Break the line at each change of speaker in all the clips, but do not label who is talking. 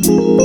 Thank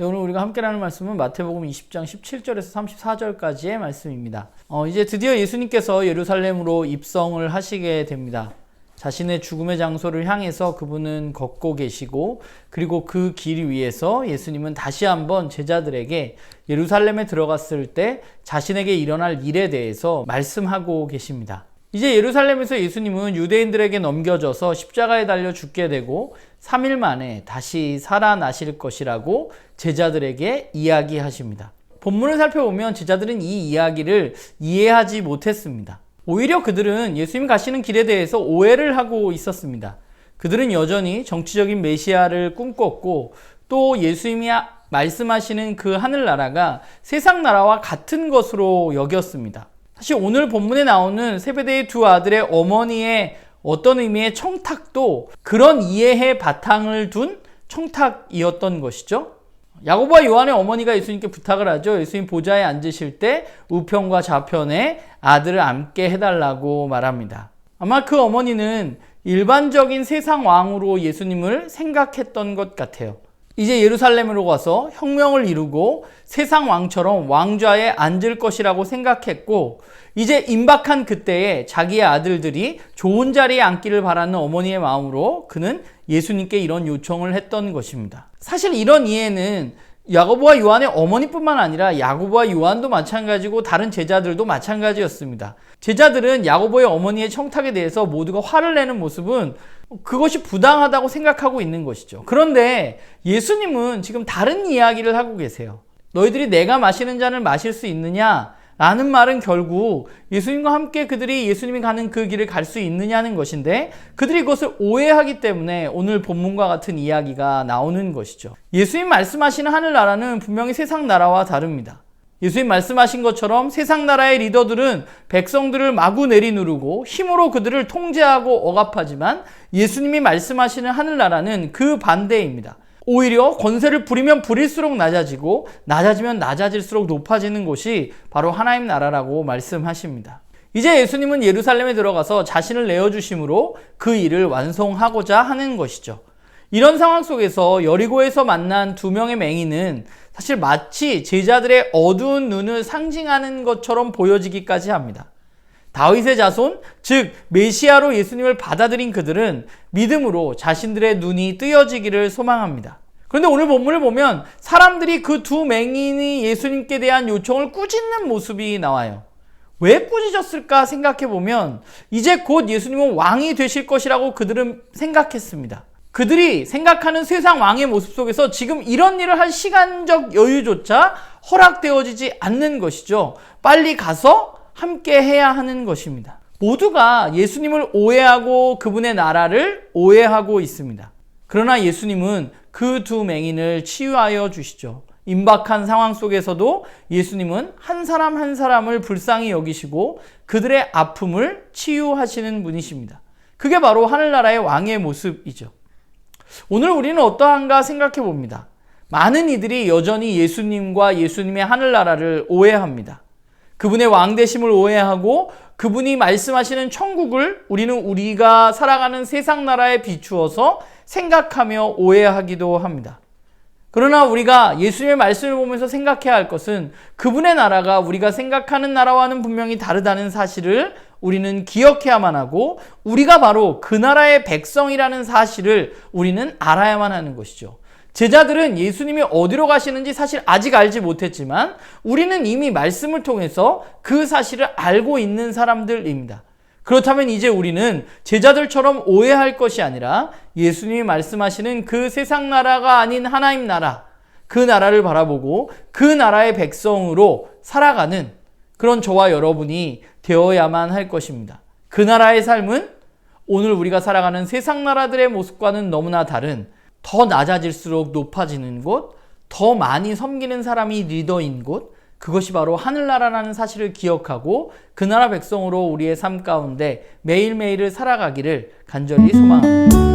오늘 우리가 함께 나눌 말씀은 마태복음 20장 17절에서 34절까지의 말씀입니다. 어, 이제 드디어 예수님께서 예루살렘으로 입성을 하시게 됩니다. 자신의 죽음의 장소를 향해서 그분은 걷고 계시고 그리고 그 길 위에서 예수님은 다시 한번 제자들에게 예루살렘에 들어갔을 때 자신에게 일어날 일에 대해서 말씀하고 계십니다. 이제 예루살렘에서 예수님은 유대인들에게 넘겨져서 십자가에 달려 죽게 되고 3일 만에 다시 살아나실 것이라고 제자들에게 이야기하십니다. 본문을 살펴보면 제자들은 이 이야기를 이해하지 못했습니다. 오히려 그들은 예수님 가시는 길에 대해서 오해를 하고 있었습니다. 그들은 여전히 정치적인 메시아를 꿈꿨고 또 예수님이 말씀하시는 그 하늘나라가 세상 나라와 같은 것으로 여겼습니다. 사실 오늘 본문에 나오는 세베대의 두 아들의 어머니의 어떤 의미의 청탁도 그런 이해의 바탕을 둔 청탁이었던 것이죠. 야고보와 요한의 어머니가 예수님께 부탁을 하죠. 예수님 보좌에 앉으실 때 우편과 좌편에 아들을 앉게 해달라고 말합니다. 아마 그 어머니는 일반적인 세상 왕으로 예수님을 생각했던 것 같아요. 이제 예루살렘으로 가서 혁명을 이루고 세상 왕처럼 왕좌에 앉을 것이라고 생각했고 이제 임박한 그때에 자기의 아들들이 좋은 자리에 앉기를 바라는 어머니의 마음으로 그는 예수님께 이런 요청을 했던 것입니다. 사실 이런 이해는 야고보와 요한의 어머니뿐만 아니라 야고보와 요한도 마찬가지고 다른 제자들도 마찬가지였습니다. 제자들은 야고보의 어머니의 청탁에 대해서 모두가 화를 내는 모습은 그것이 부당하다고 생각하고 있는 것이죠. 그런데 예수님은 지금 다른 이야기를 하고 계세요. 너희들이 내가 마시는 잔을 마실 수 있느냐? 라는 말은 결국 예수님과 함께 그들이 예수님이 가는 그 길을 갈 수 있느냐는 것인데 그들이 그것을 오해하기 때문에 오늘 본문과 같은 이야기가 나오는 것이죠. 예수님 말씀하시는 하늘나라는 분명히 세상 나라와 다릅니다. 예수님 말씀하신 것처럼 세상 나라의 리더들은 백성들을 마구 내리누르고 힘으로 그들을 통제하고 억압하지만 예수님이 말씀하시는 하늘나라는 그 반대입니다. 오히려 권세를 부리면 부릴수록 낮아지고 낮아지면 낮아질수록 높아지는 곳이 바로 하나님 나라라고 말씀하십니다. 이제 예수님은 예루살렘에 들어가서 자신을 내어주심으로 그 일을 완성하고자 하는 것이죠. 이런 상황 속에서 여리고에서 만난 두 명의 맹인은 사실 마치 제자들의 어두운 눈을 상징하는 것처럼 보여지기까지 합니다. 다윗의 자손, 즉 메시아로 예수님을 받아들인 그들은 믿음으로 자신들의 눈이 뜨여지기를 소망합니다. 그런데 오늘 본문을 보면 사람들이 그 두 맹인이 예수님께 대한 요청을 꾸짖는 모습이 나와요. 왜 꾸짖었을까 생각해 보면 이제 곧 예수님은 왕이 되실 것이라고 그들은 생각했습니다. 그들이 생각하는 세상 왕의 모습 속에서 지금 이런 일을 할 시간적 여유조차 허락되어지지 않는 것이죠. 빨리 가서 함께 해야 하는 것입니다. 모두가 예수님을 오해하고 그분의 나라를 오해하고 있습니다. 그러나 예수님은 그 두 맹인을 치유하여 주시죠. 임박한 상황 속에서도 예수님은 한 사람 한 사람을 불쌍히 여기시고 그들의 아픔을 치유하시는 분이십니다. 그게 바로 하늘나라의 왕의 모습이죠. 오늘 우리는 어떠한가 생각해 봅니다. 많은 이들이 여전히 예수님과 예수님의 하늘나라를 오해합니다. 그분의 왕대심을 오해하고 그분이 말씀하시는 천국을 우리는 우리가 살아가는 세상 나라에 비추어서 생각하며 오해하기도 합니다. 그러나 우리가 예수님의 말씀을 보면서 생각해야 할 것은 그분의 나라가 우리가 생각하는 나라와는 분명히 다르다는 사실을 우리는 기억해야만 하고 우리가 바로 그 나라의 백성이라는 사실을 우리는 알아야만 하는 것이죠. 제자들은 예수님이 어디로 가시는지 사실 아직 알지 못했지만 우리는 이미 말씀을 통해서 그 사실을 알고 있는 사람들입니다. 그렇다면 이제 우리는 제자들처럼 오해할 것이 아니라 예수님이 말씀하시는 그 세상 나라가 아닌 하나님 나라, 그 나라를 바라보고 그 나라의 백성으로 살아가는 그런 저와 여러분이 되어야만 할 것입니다. 그 나라의 삶은 오늘 우리가 살아가는 세상 나라들의 모습과는 너무나 다른 더 낮아질수록 높아지는 곳, 더 많이 섬기는 사람이 리더인 곳, 그것이 바로 하늘나라라는 사실을 기억하고 그 나라 백성으로 우리의 삶 가운데 매일매일을 살아가기를 간절히 소망합니다.